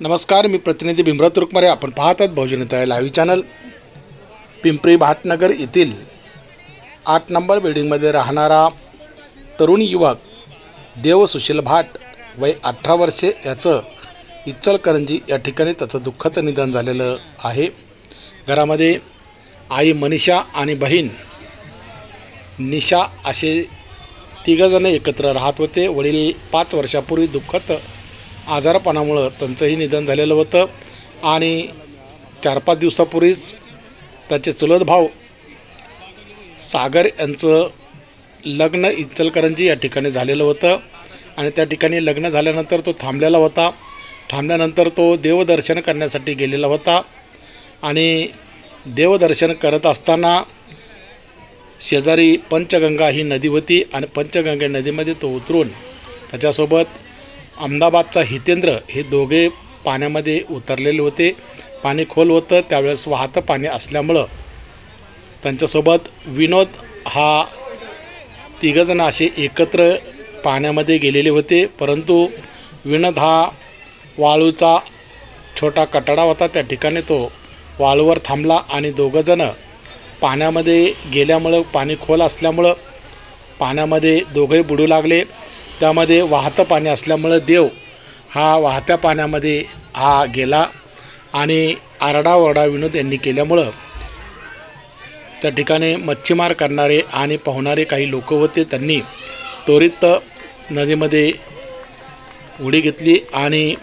नमस्कार मी प्रतिनिधी भीमराव तुरुकमारे आपण पाहतात बहुजनता आहे लाईव्ह चॅनल पिंपरी भाटनगर येथील आठ नंबर बिल्डिंगमध्ये राहणारा तरुण युवक देव सुशील भाट वय अठरा वर्षे याचं इचलकरंजी या ठिकाणी त्याचं दुःखद निधन झालेलं आहे. घरामध्ये आई मनीषा आणि बहीण निशा असे तिघंजणं एकत्र राहत होते. वडील पाच वर्षापूर्वी दुःखद आजारपणामुळं त्यांचंही निधन झालेलं होतं. आणि चार पाच दिवसापूर्वीच त्याचे चुलत भाऊ सागर यांचं लग्न इचलकरंजी या ठिकाणी झालेलं होतं. आणि त्या ठिकाणी लग्न झाल्यानंतर तो थांबलेला होता. थांबल्यानंतर तो देवदर्शन करण्यासाठी गेलेला होता. आणि देवदर्शन करत असताना शेजारी पंचगंगा ही नदी होती आणि पंचगंगा नदीमध्ये तो उतरून त्याच्यासोबत अहमदाबादचा हितेंद्र हे दोघे पाण्यामध्ये उतरलेले होते. पाणी खोल होतं त्यावेळेस वाहतं पाणी असल्यामुळं. त्यांच्यासोबत विनोद हा तिघंजण असे एकत्र पाण्यामध्ये गेलेले होते. परंतु विनोद हा वाळूचा छोटा कटडा होता. त्या ठिकाणी तो वाळूवर थांबला आणि दोघंजणं पाण्यामध्ये गेल्यामुळं पाणी खोल असल्यामुळं पाण्यामध्ये दोघंही बुडू लागले. त्यामध्ये वाहतं पाणी असल्यामुळं देव हा वाहत्या पाण्यामध्ये हा गेला आणि आरडाओरडा विनोद यांनी केल्यामुळं त्या ठिकाणी मच्छीमार करणारे आणि पाहुणारे काही लोक होते त्यांनी त्वरित नदीमध्ये उडी घेतली आणि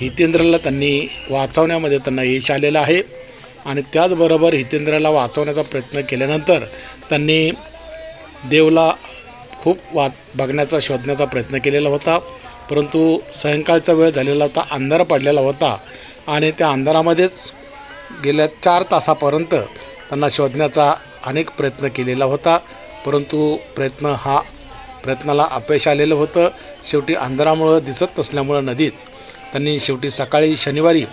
हितेंद्रला त्यांनी वाचवण्यामध्ये त्यांना यश आलेलं आहे आणि त्याचबरोबर हितेंद्रला वाचवण्याचा प्रयत्न केल्यानंतर त्यांनी देवला खूप वाच बघण्याचा शोधण्याचा प्रयत्न केलेला होता. परंतु सायंकाळचा वेळ झालेला होता अंधार पडलेला होता आणि त्या अंधारामध्येच गेल्या चार तासापर्यंत त्यांना शोधण्याचा अनेक प्रयत्न केलेला होता. परंतु प्रयत्न हा प्रयत्नाला अपयश आलेलं होतं. शेवटी अंधारामुळं दिसत नसल्यामुळं नदीत त्यांनी शेवटी सकाळी शनिवारी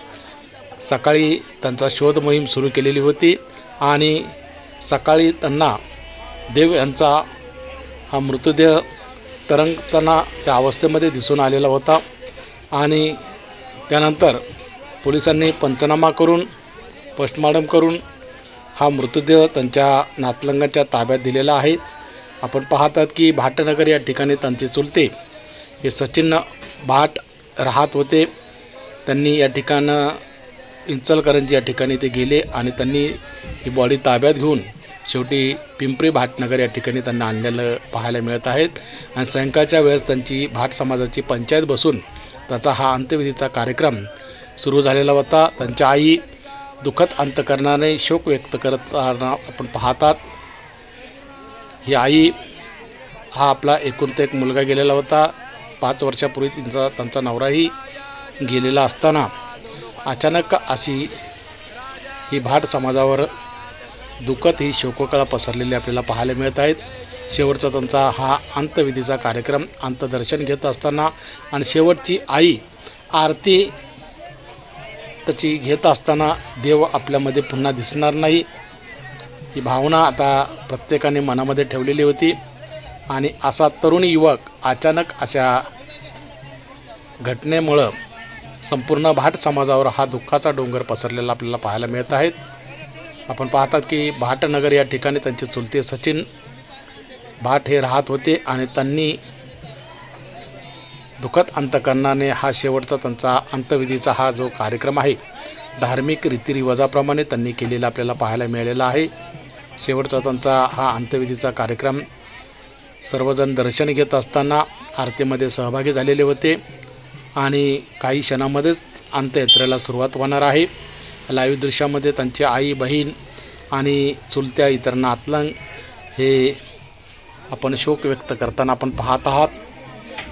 सकाळी त्यांचा शोध मोहीम सुरू केलेली होती आणि सकाळी त्यांना देव यांचा हा मृतदेह तरंगताना त्या अवस्थेमध्ये दिसून आलेला होता आणि त्यानंतर पोलिसांनी पंचनामा करून पोस्टमार्टम करून हा मृतदेह त्यांच्या नातलंगाच्या ताब्यात दिलेला आहे. आपण पाहतात की भाटनगर या ठिकाणी त्यांचे चुलते हे सचिन भाट राहत होते. त्यांनी या ठिकाणं इंचलकरंजी या ठिकाणी ते गेले आणि त्यांनी ही बॉडी ताब्यात घेऊन शेवटी पिंपरी भाटनगर या ठिकाणी त्यांना आणलेलं पाहायला मिळत आहेत. आणि सायंकाळच्या वेळेस त्यांची भाट समाजाची पंचायत बसून त्याचा हा अंत्यविधीचा कार्यक्रम सुरू झालेला होता. त्यांच्या आई दुःखद अंतकरणाने शोक व्यक्त करताना आपण पाहतात. ही आई हा आपला एकुलता एक मुलगा गेलेला होता. पाच वर्षापूर्वी त्यांचा त्यांचा नवराही गेलेला असताना अचानक अशी ही भाट समाजावर दुःखद ही शोककळा पसरलेली आपल्याला पाहायला मिळत आहेत. शेवटचा त्यांचा हा अंतविधीचा कार्यक्रम अंतदर्शन घेत असताना आणि शेवटची आई आरती त्याची घेत असताना देव आपल्यामध्ये पुन्हा दिसणार नाही. ही भावना आता प्रत्येकाने मनामध्ये ठेवलेली होती. आणि असा तरुण युवक अचानक अशा घटनेमुळं संपूर्ण भाट समाजावर हा दुःखाचा डोंगर पसरलेला आपल्याला पाहायला मिळत आहेत. आपण पाहतात की भाटनगर या ठिकाणी त्यांचे चुलते सचिन भाट हे राहत होते आणि त्यांनी दुःखद अंतकरणाने हा शेवटचा त्यांचा अंतविधीचा हा जो कार्यक्रम आहे धार्मिक रीतिरिवाजाप्रमाणे त्यांनी केलेला आपल्याला पाहायला मिळालेला आहे. शेवटचा त्यांचा हा अंत्यविधीचा कार्यक्रम सर्वजण दर्शन घेत असताना आरतीमध्ये सहभागी झालेले होते आणि काही क्षणामध्येच अंत्ययात्रेला सुरुवात होणार आहे. लाईव्ह दृश्यामध्ये त्यांची आई बहीण आणि चुलत्या इतर नातलंग हे आपण शोक व्यक्त करताना आपण पाहत आहात.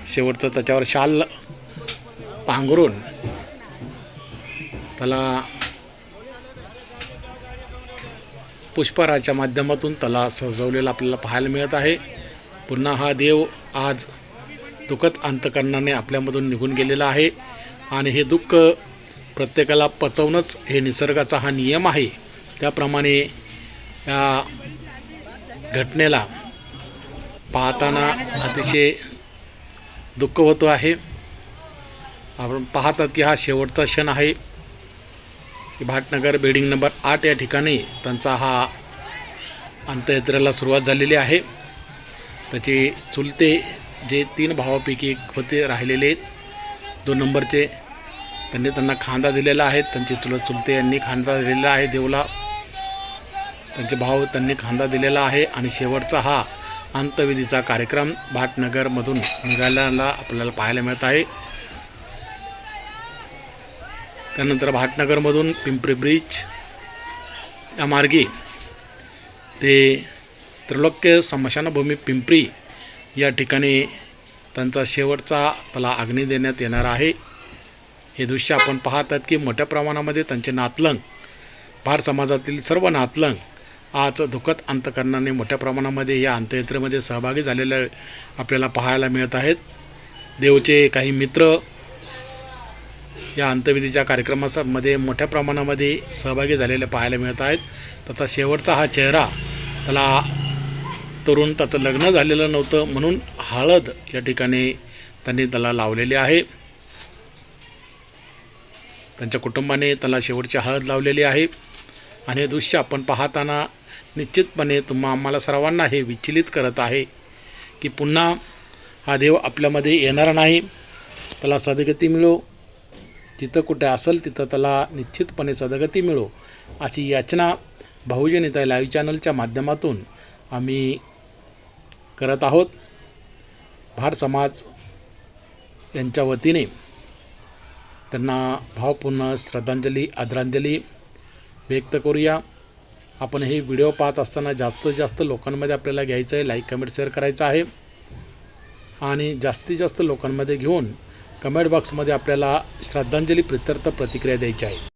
शेवटचं त्याच्यावर शाल पांघरून त्याला पुष्पराच्या माध्यमातून त्याला सजवलेला आपल्याला पाहायला मिळत आहे. पुन्हा हा देव आज दुःखद अंतकरणाने आपल्यामधून निघून गेलेला आहे. आणि हे दुःख प्रत्येकाला पचवणंच हे निसर्गाचा हा नियम आहे. त्याप्रमाणे या घटनेला पाहताना अतिशय दुःख होतो आहे. आपण पाहतात की हा शेवटचा क्षण आहे. की भाटनगर बिल्डिंग नंबर आठ या ठिकाणी त्यांचा हा अंत्ययात्रेला सुरुवात झालेली आहे. त्याचे चुलते जे तीन भावापैकी एक होते राहिलेले दोन नंबरचे त्यांनी त्यांना खांदा दिलेला आहे. त्यांचे चुलत चुलते यांनी खांदा दिलेला आहे. देवला त्यांचे भाऊ त्यांनी खांदा दिलेला आहे. आणि शेवटचा हा अंतविधीचा कार्यक्रम भाटनगरमधून निघाल्याला आपल्याला पाहायला मिळत आहे. त्यानंतर भाटनगरमधून पिंपरी ब्रिज या मार्गे ते त्रिलोक्य स्मशानभूमी पिंपरी या ठिकाणी त्यांचा शेवटचा त्याला अग्नी देण्यात येणार आहे. हे दृश्य आपण पाहतात की मोठ्या प्रमाणामध्ये त्यांचे नातलंग भार समाजातील सर्व नातलंग आज दुखत अंतकरणाने मोठ्या प्रमाणामध्ये या अंत्ययात्रेमध्ये सहभागी झालेल्या आपल्याला पाहायला मिळत आहेत. देवचे काही मित्र या अंत्यविधीच्या कार्यक्रमामध्ये मोठ्या प्रमाणामध्ये सहभागी झालेले पाहायला मिळत आहेत. त्याचा शेवटचा हा चेहरा त्याला तरुण त्याचं लग्न झालेलं नव्हतं म्हणून हळद या ठिकाणी त्यांनी त्याला लावलेली आहे. त्यांच्या कुटुंबाने त्याला शेवटची हळद लावलेली आहे. आणि हे दृश्य आपण पाहताना निश्चितपणे तुम्हा आम्हाला सर्वांना हे विचलित करत आहे की पुन्हा हा देव आपल्यामध्ये येणार नाही. त्याला सदगती मिळो. जिथं कुठे असेल तिथं त्याला निश्चितपणे सदगती मिळो अशी याचना बहुजन इथं लाईव्ह चॅनलच्या माध्यमातून आम्ही करत आहोत. भार समाज यांच्या वतीने. त्यांना भावपूर्ण श्रद्धांजली आदरांजली व्यक्त करूया. आपण हे व्हिडिओ पाहत असताना जास्तीत जास्त लोकांमध्ये आपल्याला घ्यायचं आहे लाईक कमेंट शेअर करायचं आहे. आणि जास्तीत जास्त लोकांमध्ये घेऊन कमेंट बॉक्समध्ये आपल्याला श्रद्धांजली प्रित्यर्थ प्रतिक्रिया द्यायची आहे.